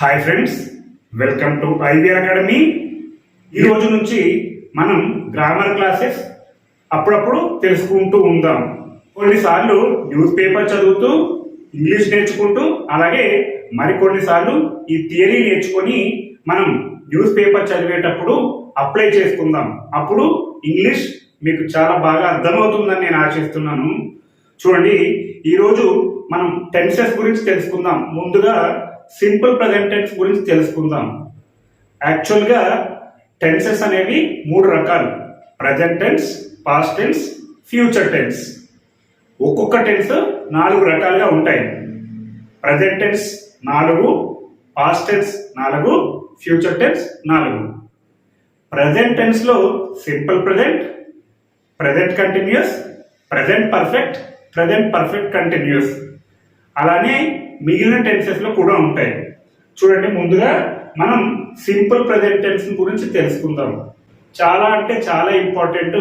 Hi friends welcome to IVR academy ఈ రోజు నుంచి మనం గ్రామర్ క్లాసెస్ అప్పుడప్పుడు తెలుసుకుంటూ ఉందాం. కొన్నిసార్లు న్యూస్ పేపర్ చదువుతూ ఇంగ్లీష్ నేర్చుకుంటూ అలాగే మరికొన్నిసార్లు ఈ థియరీ నేర్చుకొని మనం న్యూస్ పేపర్ చదివేటప్పుడు అప్లై చేసుకుందాం. అప్పుడు ఇంగ్లీష్ మీకు చాలా బాగా అర్థమవుతుందని నేను ఆశిస్తున్నాను. చూడండి ఈరోజు మనం టెన్సెస్ గురించి తెలుసుకుందాం. ముందుగా సింపుల్ ప్రజెంట్ టెన్స్ గురించి తెలుసుకుందాం. యాక్చువల్గా టెన్సెస్ అనేవి మూడు రకాలు. Present tense past tense future tense. ఒక్కొక్క టెన్స్ నాలుగు రకాలుగా ఉంటాయి. ప్రజెంట్ టెన్స్ నాలుగు పాస్ట్ టెన్స్ నాలుగు ఫ్యూచర్ టెన్స్ నాలుగు. Present టెన్స్లో simple present present continuous present perfect present perfect continuous. అలానే మిగిలిన టెన్సెస్లో కూడా ఉంటాయి. చూడండి ముందుగా మనం సింపుల్ ప్రజెంట్ టెన్స్ గురించి తెలుసుకుందాం. చాలా అంటే చాలా ఇంపార్టెంట్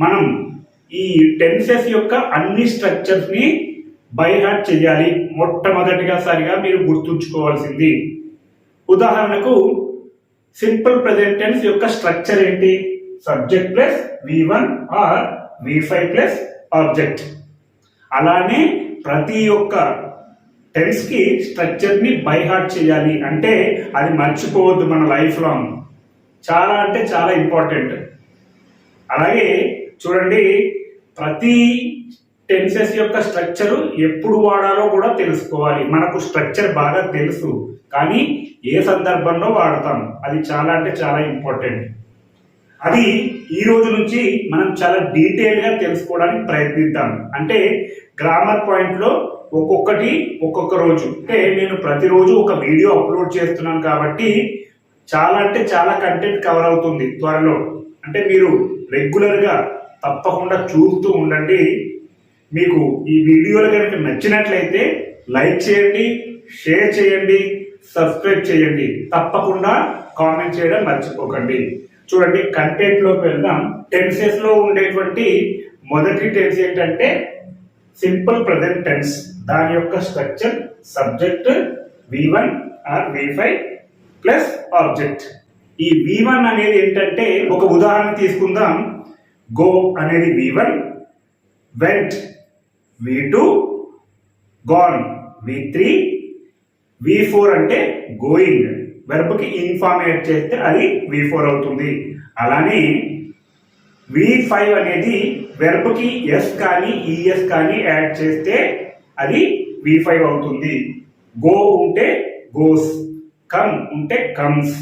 మనం ఈ టెన్సెస్ యొక్క అన్ని స్ట్రక్చర్స్ని బై హార్ట్ చేయాలి. మొట్టమొదటిగా సరిగా మీరు గుర్తుంచుకోవాల్సింది. ఉదాహరణకు సింపుల్ ప్రజెంట్ టెన్స్ యొక్క స్ట్రక్చర్ ఏంటి? Subject plus V one or V five plus object అలానే ప్రతి ఒక్క టెన్స్కి స్ట్రక్చర్ని బై హార్ట్ చేయాలి అంటే అది మర్చిపోవద్దు మన లైఫ్ లాంగ్. చాలా అంటే చాలా ఇంపార్టెంట్. అలాగే చూడండి ప్రతి టెన్సెస్ యొక్క స్ట్రక్చర్ ఎప్పుడు వాడాలో కూడా తెలుసుకోవాలి. మనకు స్ట్రక్చర్ బాగా తెలుసు కానీ ఏ సందర్భంలో వాడతాం? అది చాలా అంటే చాలా ఇంపార్టెంట్. అది ఈ రోజు నుంచి మనం చాలా డీటెయిల్గా తెలుసుకోవడానికి ప్రయత్నిద్దాం. అంటే గ్రామర్ పాయింట్లో ఒక్కొక్కటి ఒక్కొక్క రోజు. అంటే నేను ప్రతిరోజు ఒక వీడియో అప్లోడ్ చేస్తున్నాను కాబట్టి చాలా అంటే చాలా కంటెంట్ కవర్ అవుతుంది త్వరలో. అంటే మీరు రెగ్యులర్గా తప్పకుండా చూస్తూ ఉండండి. మీకు ఈ వీడియోలు కనుక నచ్చినట్లయితే లైక్ చేయండి షేర్ చేయండి సబ్స్క్రైబ్ చేయండి. తప్పకుండా కామెంట్ చేయడం మర్చిపోకండి. చూడండి కంటెంట్లోకి వెళ్దాం. టెన్సెస్లో ఉండేటువంటి మొదటి టెన్స్ ఏంటంటే సింపుల్ ప్రజెంట్ టెన్స్ దాని యొక్క structure subject V one or V five plus object ఈ వి వన్ అనేది ఏంటంటే ఒక ఉదాహరణ తీసుకుందాం. గో అనేది V one went V two gone V three V four అంటే గోయింగ్ వెర్బ్కి ఇన్ఫార్మేట్ చేస్తే అది వి ఫోర్ అవుతుంది. అలానే వి ఫైవ్ అనేది వెర్బ్కి ఎస్ కానీ ఈఎస్ కానీ యాడ్ చేస్తే అది వి ఫైవ్ అవుతుంది. గో ఉంటే గోస్ కమ్ ఉంటే కమ్స్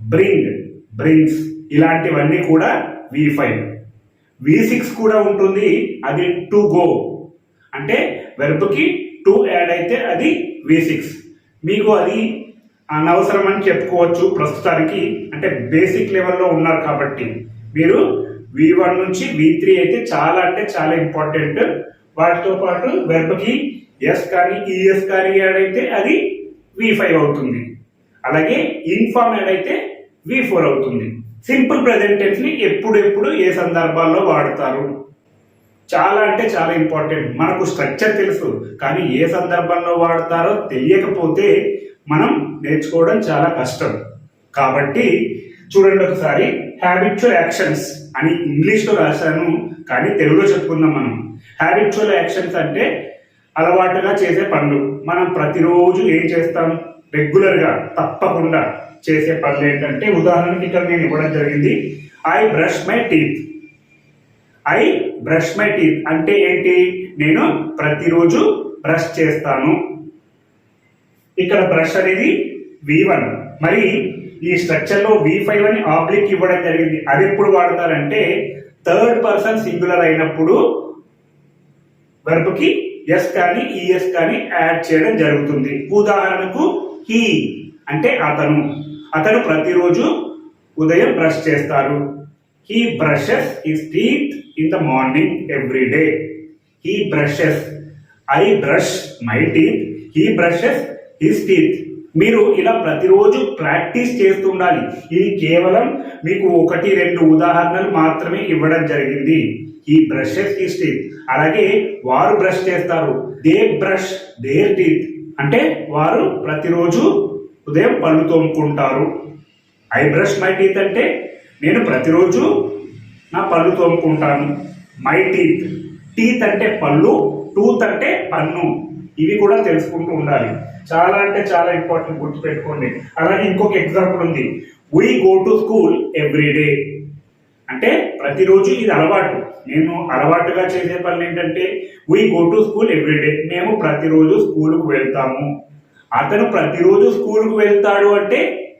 బ్రింగ్ బ్రింగ్స్ ఇలాంటివన్నీ కూడా వి ఫైవ్ వి సిక్స్ కూడా ఉంటుంది అది టు గో అంటే వెర్బ్కి టు యాడ్ అయితే అది వి సిక్స్ మీకు అది అనవసరం అని చెప్పుకోవచ్చు ప్రస్తుతానికి. అంటే బేసిక్ లెవెల్లో ఉన్నారు కాబట్టి. మీరు వి వన్ నుంచి వి త్రీ అయితే చాలా అంటే చాలా ఇంపార్టెంట్ వాటితో పాటు వెర్బ్కి ఎస్ కానీ ఈఎస్ కానీ యాడ్ అయితే అది వి ఫైవ్ అవుతుంది. అలాగే ఇన్ఫామ్ యాడ్ అయితే వి ఫోర్ అవుతుంది. సింపుల్ ప్రెజెంట్ని ఎప్పుడెప్పుడు ఏ సందర్భాల్లో వాడతారు? చాలా అంటే చాలా ఇంపార్టెంట్ మనకు స్ట్రక్చర్ తెలుసు కానీ ఏ సందర్భంలో వాడతారో తెలియకపోతే మనం నేర్చుకోవడం చాలా కష్టం. కాబట్టి చూడండి ఒకసారి. హ్యాబిచువల్ యాక్షన్స్ అని ఇంగ్లీష్లో రాశాను కానీ తెలుగులో చెప్పుకుందాం మనం. హ్యాబిచువల్ యాక్షన్స్ అంటే అలవాటుగా చేసే పనులు. మనం ప్రతిరోజు ఏం చేస్తాం? రెగ్యులర్గా తప్పకుండా చేసే పనులు ఏంటంటే ఉదాహరణకి ఇక్కడ నేను ఇవ్వడం జరిగింది. I brush my teeth I brush my teeth అంటే ఏంటి? నేను ప్రతిరోజు బ్రష్ చేస్తాను. ఇక్కడ బ్రష్ అనేది వి వన్ మరి ఈ స్ట్రక్చర్లో వి ఫైవ్ అని ఆబ్లిక్ ఇవ్వడం జరిగింది. అది ఎప్పుడు వాడతారంటే థర్డ్ పర్సన్ సింగులర్ అయినప్పుడు వెర్బ్కి ఎస్ కానీ ఈఎస్ కానీ యాడ్ చేయడం జరుగుతుంది. ఉదాహరణకు హీ అంటే అతను. అతను ప్రతిరోజు ఉదయం బ్రష్ చేస్తారు. He brushes his teeth in the morning every day he brushes I brush my teeth he brushes his teeth మీరు ఇలా ప్రతిరోజు ప్రాక్టీస్ చేస్తుండాలి. ఇది కేవలం మీకు ఒకటి రెండు ఉదాహరణలు మాత్రమే ఇవ్వడం జరిగింది. ఈ బ్రషెస్ ఈ టీత్ అలాగే వారు బ్రష్ చేస్తారు. They brush their teeth. అంటే వారు ప్రతిరోజు ఉదయం పళ్ళు తోముకుంటారు. ఐ బ్రష్ మై టీత్ అంటే నేను ప్రతిరోజు నా పళ్ళు తోముకుంటాను. My teeth. టీత్ అంటే పళ్ళు టూత్ అంటే పన్ను. ఇవి కూడా తెలుసుకుంటూ ఉండాలి. చాలా అంటే చాలా ఇంపార్టెంట్ గుర్తుపెట్టుకోండి. అలాగే ఇంకొక ఎగ్జాంపుల్ ఉంది. We go to school every day అంటే ప్రతిరోజు ఇది అలవాటు. నేను అలవాటుగా చేసే పనులు ఏంటంటే we go to school everyday మేము ప్రతిరోజు స్కూల్కు వెళ్తాము. అతను ప్రతిరోజు స్కూల్కు వెళ్తాడు అంటే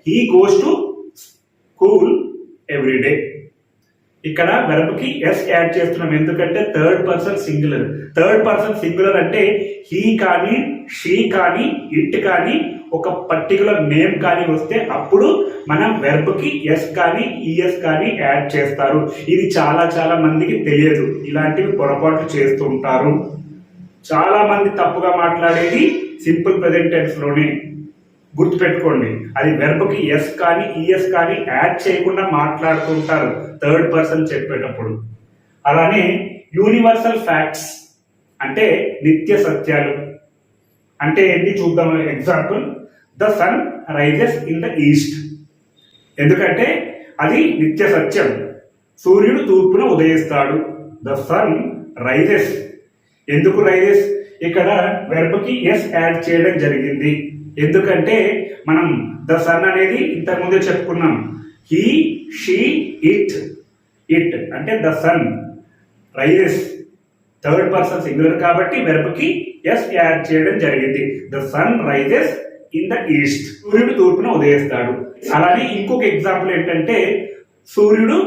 he goes to school everyday ఇక్కడ వెరబ్కి ఎస్ యాడ్ చేస్తున్నాం. ఎందుకంటే third person singular third person singular అంటే హీ కానీ షీ కానీ ఇట్ కానీ ఒక పర్టికులర్ నేమ్ కానీ వస్తే అప్పుడు మనం వెర్బ్కి ఎస్ కానీ ఈఎస్ కానీ యాడ్ చేస్తారు. ఇది చాలా చాలా మందికి తెలియదు. ఇలాంటివి పొరపాట్లు చేస్తుంటారు చాలా మంది తప్పుగా మాట్లాడేది సింపుల్ ప్రెజెంట్ టెన్స్లోనే. గుర్తుపెట్టుకోండి. అది వెర్బ్కి ఎస్ కానీ ఈఎస్ కానీ యాడ్ చేయకుండా మాట్లాడుతుంటారు. థర్డ్ పర్సన్ చెప్పేటప్పుడు. అలానే యూనివర్సల్ ఫ్యాక్ట్స్ అంటే నిత్య సత్యాలు. అంటే ఏంటి? చూద్దాం example the sun rises in the east ఎందుకంటే అది నిత్య సత్యం. సూర్యుడు తూర్పున ఉదయిస్తాడు. ద సన్ రైజెస్ ఎందుకు రైజెస్ ఇక్కడ వెర్బ్కి ఎస్ యాడ్ చేయడం జరిగింది. ఎందుకంటే మనం ద సన్ అనేది ఇంతకుముందే చెప్పుకున్నాం. He she it. ఇట్ అంటే the sun. Rises. Third person singular కాబట్టి వెర్బ్కి ఎస్ యాడ్ చేయడం జరిగింది. The sun rises in the east. సూర్యుడు తూర్పున ఉదయిస్తాడు. అలానే ఇంకొక ఎగ్జాంపుల్ ఏంటంటే సూర్యుడు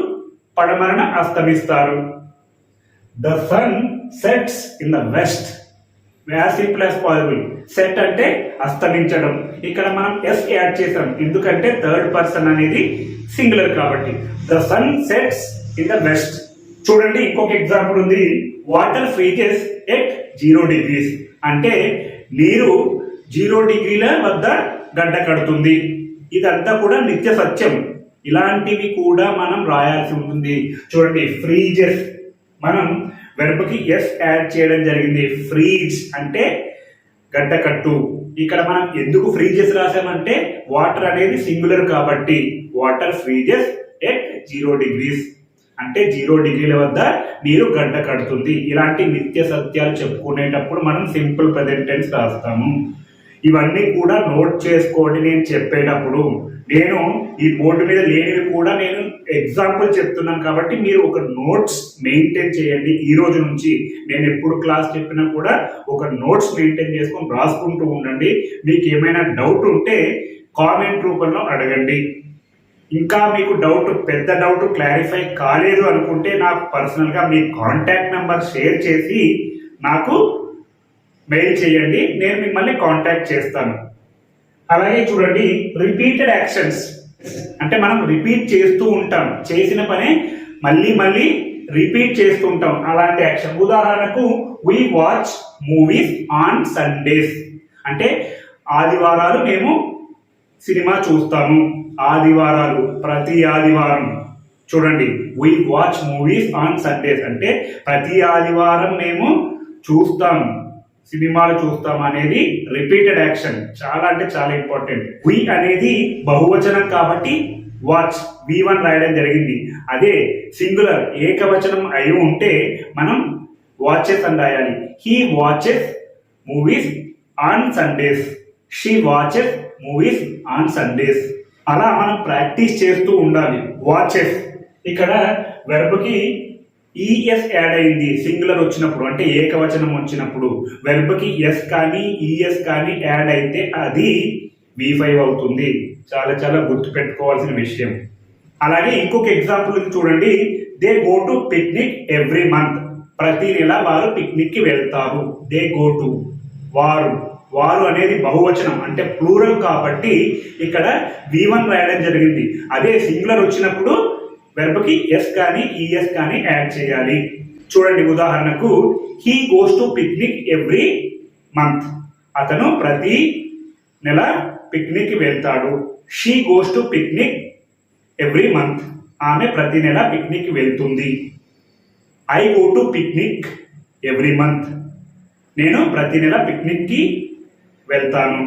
పడమరన అస్తమిస్తారు. The sun sets in the west. As simple as possible set అంటే అస్తమించడం. ఇక్కడ మనం ఎస్ యాడ్ చేసాం. ఎందుకంటే థర్డ్ పర్సన్ అనేది సింగులర్ కాబట్టి. The sun sets in the west చూడండి ఇంకొక ఎగ్జాంపుల్ ఉంది. Water freezes at zero degrees అంటే నీరు జీరో డిగ్రీల వద్ద గడ్డ కడుతుంది. ఇదంతా కూడా నిత్య సత్యం. ఇలాంటివి కూడా మనం రాయాల్సి ఉంటుంది. చూడండి ఫ్రీజెస్ మనం వెర్బ్కి ఎస్ యాడ్ చేయడం జరిగింది. ఫ్రీజ్ అంటే గడ్డకట్టు ఇక్కడ మనం ఎందుకు ఫ్రీజెస్ రాసామంటే వాటర్ అనేది సింగులర్ కాబట్టి. Water freezes at zero degrees అంటే జీరో డిగ్రీల వద్ద నీరు గడ్డ కడుతుంది. ఇలాంటి నిత్య సత్యాలు చెప్పుకునేటప్పుడు మనం సింపుల్ ప్రెజెంటెన్స్ రాస్తాము. ఇవన్నీ కూడా నోట్ చేసుకోండి నేను చెప్పేటప్పుడు. నేను ఈ బోర్డు మీద లేనివి కూడా నేను ఎగ్జాంపుల్ చెప్తున్నాను కాబట్టి మీరు ఒక నోట్స్ మెయింటైన్ చేయండి. ఈ రోజు నుంచి నేను ఎప్పుడు క్లాస్ చెప్పినా కూడా ఒక నోట్స్ మెయింటైన్ చేసుకొని రాసుకుంటూ ఉండండి. మీకు ఏమైనా డౌట్ ఉంటే కామెంట్ రూపంలో అడగండి. ఇంకా మీకు డౌట్ పెద్ద డౌట్ క్లారిఫై కాలేదు అనుకుంటే నాకు పర్సనల్గా మీ కాంటాక్ట్ నెంబర్ షేర్ చేసి నాకు మెయిల్ చేయండి నేను మిమ్మల్ని కాంటాక్ట్ చేస్తాను. అలాగే చూడండి రిపీటెడ్ యాక్షన్స్ అంటే మనం రిపీట్ చేస్తూ ఉంటాం. చేసిన పనే మళ్ళీ మళ్ళీ రిపీట్ చేస్తూ ఉంటాం. అలాంటి యాక్షన్ ఉదాహరణకు we watch movies on Sundays అంటే ఆదివారాలు మేము సినిమా చూస్తాము. ఆదివారాలు ప్రతి ఆదివారం. చూడండి we watch movies on Sundays అంటే ప్రతి ఆదివారం మేము చూస్తాము సినిమాలు చూస్తాం అనేది రిపీటెడ్ యాక్షన్ చాలా అంటే చాలా ఇంపార్టెంట్ వి అనేది బహువచనం కాబట్టి వాచ్ వి వన్ రాయడం జరిగింది. అదే సింగులర్ ఏకవచనం అయి ఉంటే మనం వాచెస్ అని రాయాలి. He watches movies on Sundays she watches movies on Sundays అలా మనం ప్రాక్టీస్ చేస్తూ ఉండాలి. వాచెస్ ఇక్కడ వెర్బ్కి ఈఎస్ యాడ్ అయింది సింగులర్ వచ్చినప్పుడు అంటే ఏకవచనం వచ్చినప్పుడు. వెర్బ్కి ఎస్ కానీ ఈఎస్ కానీ యాడ్ అయితే అది వి ఫైవ్ అవుతుంది. చాలా చాలా గుర్తు పెట్టుకోవాల్సిన విషయం. అలాగే ఇంకొక ఎగ్జాంపుల్ చూడండి. They go to picnic every month ప్రతి నెల వారు పిక్నిక్కి వెళ్తారు. దే గో టు వారు. వారు అనేది బహువచనం అంటే ప్లూరల్ కాబట్టి ఇక్కడ వి వన్ రాయడం జరిగింది. అదే సింగులర్ వచ్చినప్పుడు వెర్బ్కి ఎస్ కానీ ఈఎస్ కానీ యాడ్ చేయాలి. చూడండి ఉదాహరణకు he goes to picnic every month అతను ప్రతి నెల పిక్నిక్ వెళ్తాడు. She goes to picnic every month ఆమె ప్రతి నెల పిక్నిక్ వెళ్తుంది. I go to picnic every month నేను ప్రతి నెల పిక్నిక్కి వెళ్తాను.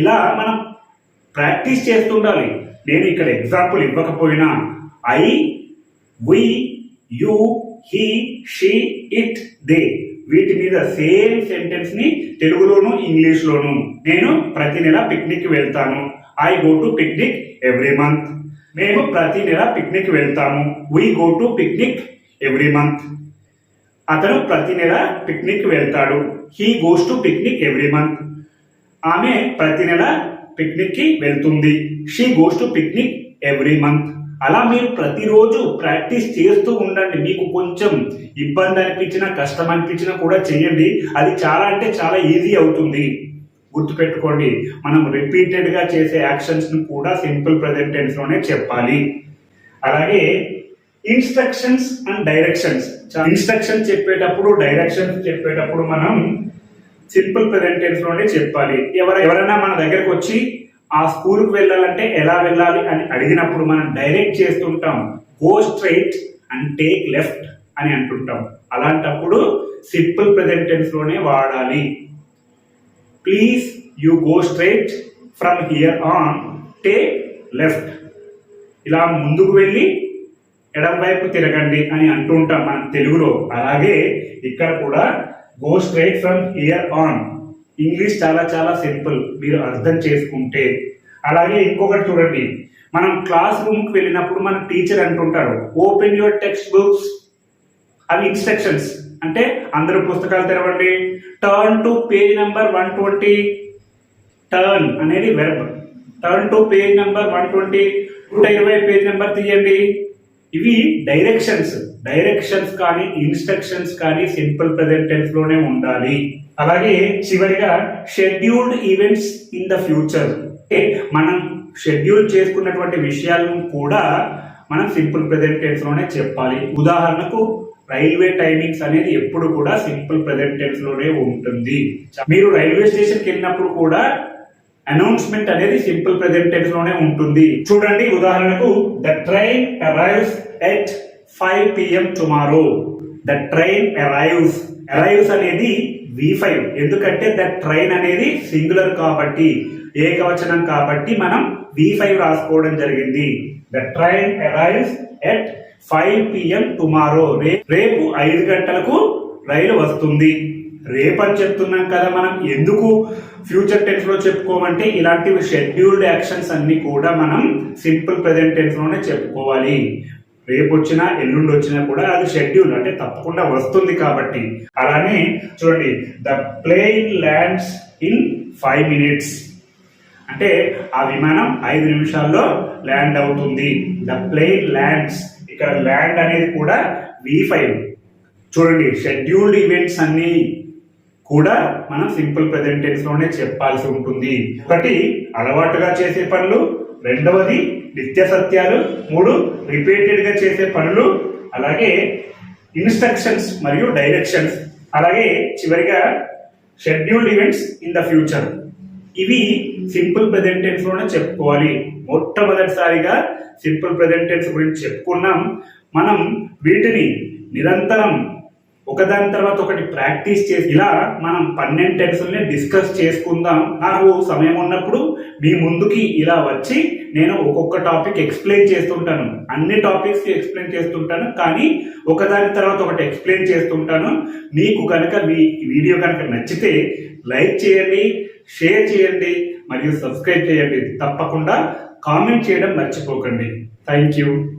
ఇలా మనం ప్రాక్టీస్ చేస్తుండాలి. నేను ఇక్కడ ఎగ్జాంపుల్ ఇవ్వకపోయినా I we you he she it they వీటి మీద సేమ్ సెంటెన్స్ని తెలుగులోను ఇంగ్లీష్ లోను నేను ప్రతి నెల పిక్నిక్ వెళ్తాను. I go to picnic every month మేము ప్రతి నెల పిక్నిక్ వెళ్తాము. We go to picnic every month అతను ప్రతి నెల పిక్నిక్ వెళ్తాడు. He goes to picnic every month ఆమె ప్రతి నెల పిక్నిక్కి వెళ్తుంది. She goes to picnic every month అలా మీరు ప్రతిరోజు ప్రాక్టీస్ చేస్తూ ఉండండి. మీకు కొంచెం ఇబ్బంది అనిపించినా కష్టం అనిపించినా కూడా చేయండి. అది చాలా అంటే చాలా ఈజీ అవుతుంది. గుర్తుపెట్టుకోండి. మనం రిపీటెడ్గా చేసే యాక్షన్స్ని కూడా సింపుల్ ప్రెసెంట్ చెప్పాలి. అలాగే ఇన్స్ట్రక్షన్స్ అండ్ డైరెక్షన్స్. ఇన్స్ట్రక్షన్ చెప్పేటప్పుడు డైరెక్షన్స్ చెప్పేటప్పుడు మనం సింపుల్ ప్రెసెంట్ చెప్పాలి. ఎవర ఎవరైనా మన దగ్గరకు వచ్చి ఆ స్కూల్కి వెళ్ళాలంటే ఎలా వెళ్ళాలి అని అడిగినప్పుడు మనం డైరెక్ట్ చేస్తుంటాం go straight and take left అని అంటుంటాం. అలాంటప్పుడు సింపుల్ ప్రెసెంట్లోనే వాడాలి. Please you go straight from here on take left ఇలా ముందుకు వెళ్ళి ఎడం వైపు తిరగండి అని అంటుంటాం మన తెలుగులో. అలాగే ఇక్కడ కూడా go straight from here on English చాలా చాలా సింపుల్ మీరు అర్థం చేసుకుంటే. అలాగే ఇంకొకటి చూడండి. మనం క్లాస్ రూమ్కి వెళ్ళినప్పుడు మన టీచర్ అంటుంటారు ఓపెన్ యువర్ టెక్స్ట్ బుక్స్ అవి ఇన్స్ట్రక్షన్స్ అంటే అందరూ పుస్తకాలు తెరవండి. Turn to page number one twenty turn అనేది verb turn to page number one twenty నూట ఇరవై పేజ్ నెంబర్ తీయండి. ఇవి డైరెక్షన్స్ డైరెక్షన్స్ కానీ ఇన్స్ట్రక్షన్స్ కానీ సింపుల్ ప్రెజెంట్ టెన్స్లోనే ఉండాలి. అలాగే చివరిగా scheduled events in the future మనం షెడ్యూల్ చేసుకున్నటువంటి విషయాలను కూడా మనం సింపుల్ ప్రెజెంట్ టెన్స్లోనే చెప్పాలి. ఉదాహరణకు రైల్వే టైమింగ్స్ అనేది ఎప్పుడు కూడా సింపుల్ ప్రెజెంట్ టెన్స్లోనే ఉంటుంది. మీరు రైల్వే స్టేషన్కి వెళ్ళినప్పుడు కూడా అనౌన్స్మెంట్ అనేది సింపుల్ ప్రెసెంట్ టెన్స్లోనే ఉంటుంది. చూడండి ఉదాహరణకు the train arrives at five PM tomorrow the train arrives arrives అనేది వి ఫైవ్ ఎందుకంటే ద ట్రైన్ అనేది సింగులర్ కాబట్టి ఏకవచనం కాబట్టి మనం వి ఫైవ్ రాసుకోవడం జరిగింది. The train arrives at five PM tomorrow రేపు ఐదు గంటలకు రైలు వస్తుంది. రేపని చెప్తున్నాం కదా మనం. ఎందుకు ఫ్యూచర్ టెన్స్లో చెప్పుకోమంటే ఇలాంటివి షెడ్యూల్డ్ యాక్షన్స్ అన్ని కూడా మనం సింపుల్ ప్రెసెంట్ టెన్స్లోనే చెప్పుకోవాలి. రేపు వచ్చినా ఎల్లుండి వచ్చినా కూడా అది షెడ్యూల్ అంటే తప్పకుండా వస్తుంది కాబట్టి. అలానే చూడండి the plane lands in five minutes. అంటే ఆ విమానం ఐదు నిమిషాల్లో ల్యాండ్ అవుతుంది. ద ప్లేన్ ల్యాండ్స్ ఇక్కడ ల్యాండ్ అనేది కూడా వి ఫైవ్. చూడండి షెడ్యూల్డ్ ఈవెంట్స్ అన్నీ కూడా మనం సింపుల్ ప్రెసెంట్ టెన్స్లోనే చెప్పాల్సి ఉంటుంది. ఒకటి అలవాటుగా చేసే పనులు. రెండవది నిత్య సత్యాలు. మూడు రిపీటెడ్గా చేసే పనులు. అలాగే ఇన్స్ట్రక్షన్స్ మరియు డైరెక్షన్స్. అలాగే చివరిగా scheduled events in the future. ఇవి సింపుల్ ప్రెసెంట్ టెన్స్లోనే చెప్పుకోవాలి. మొట్టమొదటిసారిగా సింపుల్ ప్రెజెంటెన్స్ గురించి చెప్పుకున్నాం. మనం వీటిని నిరంతరం ఒకదాని తర్వాత ఒకటి ప్రాక్టీస్ చేసి ఇలా మనం పన్నెండు టెన్సుల్ని డిస్కస్ చేసుకుందాం. నాకు సమయం ఉన్నప్పుడు మీ ముందుకి ఇలా వచ్చి నేను ఒక్కొక్క టాపిక్ ఎక్స్ప్లెయిన్ చేస్తుంటాను. అన్ని టాపిక్స్ ఎక్స్ప్లెయిన్ చేస్తుంటాను కానీ ఒకదాని తర్వాత ఒకటి ఎక్స్ప్లెయిన్ చేస్తుంటాను. మీకు కనుక మీ వీడియో కనుక నచ్చితే లైక్ చేయండి షేర్ చేయండి మరియు సబ్స్క్రైబ్ చేయండి. తప్పకుండా కామెంట్ చేయడం మర్చిపోకండి. Thank you.